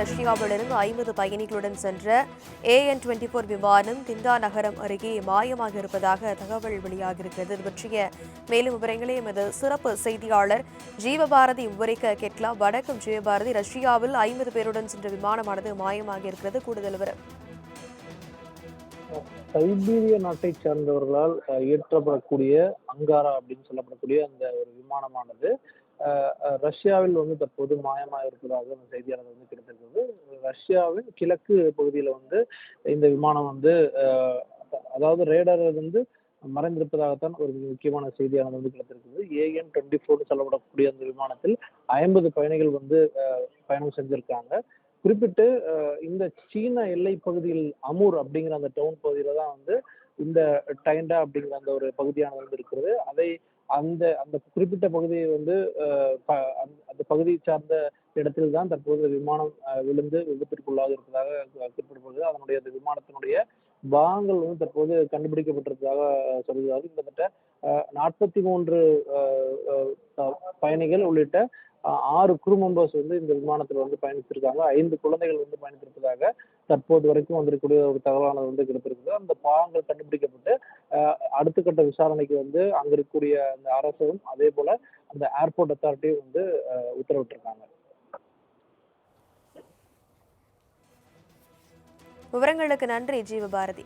ரஷ்யாவிலிருந்து ஐம்பது பயணிகளுடன் சென்ற AN twenty four விமானம் திண்டா நகரம் அருகே மாயமாக இருப்பதாக தகவல் வெளியாகியிருக்கிறது. இது பற்றிய மேலும் விவரங்களை எமது சிறப்பு செய்தியாளர் ஜீவபாரதி விவரிக்க கேட்கலாம். வடக்கம் ஜீவபாரதி. ரஷ்யாவில் ஐம்பது பேருடன் சென்ற விமானமானது மாயமாக இருக்கிறது. கூடுதல் விவரம். சைபீரிய நாட்டை சேர்ந்தவர்களால் இயற்றப்படக்கூடிய அங்காரா அப்படின்னு சொல்லப்படக்கூடிய அந்த ஒரு விமானமானது ரஷ்யாவில் வந்து தற்போது மாயமாக இருப்பதாக அந்த செய்தியாளர் வந்து கிடைத்திருக்கிறது ரஷ்யாவின் கிழக்கு பகுதியில் வந்து இந்த விமானம் வந்து அதாவது ரேடர் வந்து மறைந்திருப்பதாகத்தான் ஒரு முக்கியமான செய்தியானது வந்து கிடைத்திருக்குது ஏஎன் டுவெண்ட்டி ஃபோர்னு சொல்லப்படக்கூடிய அந்த விமானத்தில் ஐம்பது பயணிகள் வந்து பயணம் செஞ்சிருக்காங்க. குறிப்பிட்டு இந்த சீன எல்லை பகுதியில் அமூர் அப்படிங்கிற அந்த டவுன் பகுதியில தான் வந்து இந்த டைண்டா அப்படிங்கிற அந்த ஒரு பகுதியானது வந்து இருக்கிறது. அதை அந்த அந்த குறிப்பிட்ட பகுதியை வந்து பகுதியை சார்ந்த இடத்தில் தான் தற்போது விமானம் விழுந்து விபத்திற்குள்ளாக இருப்பதாக குறிப்பிடப்படுகிறது. அதனுடைய அந்த விமானத்தினுடைய பாகங்கள் வந்து தற்போது கண்டுபிடிக்கப்பட்டிருப்பதாக சொல்கிறார்கள். கிட்டத்தட்ட நாற்பத்தி மூன்று பயணிகள் உள்ளிட்ட ஆறு குரூ மெம்பர்ஸ் வந்து இந்த விமானத்தில் வந்து பயணித்திருக்காங்க. ஐந்து குழந்தைகள் வந்து பயணித்திருப்பதாக தற்போது வரைக்கும் வந்திருக்கக்கூடிய ஒரு தகவலானது வந்து கிடைத்திருக்குது அந்த பாகங்கள் கண்டுபிடிக்கப்பட்டு அடுத்த கட்ட விசாரணைக்கு வந்து அங்க இருக்கக்கூடிய அந்த அரசும் அதே போல அந்த ஏர்போர்ட் அத்தாரிட்டி வந்து உத்தரவிட்டிருக்காங்க. விவரங்களுக்கு நன்றி ஜீவபாரதி.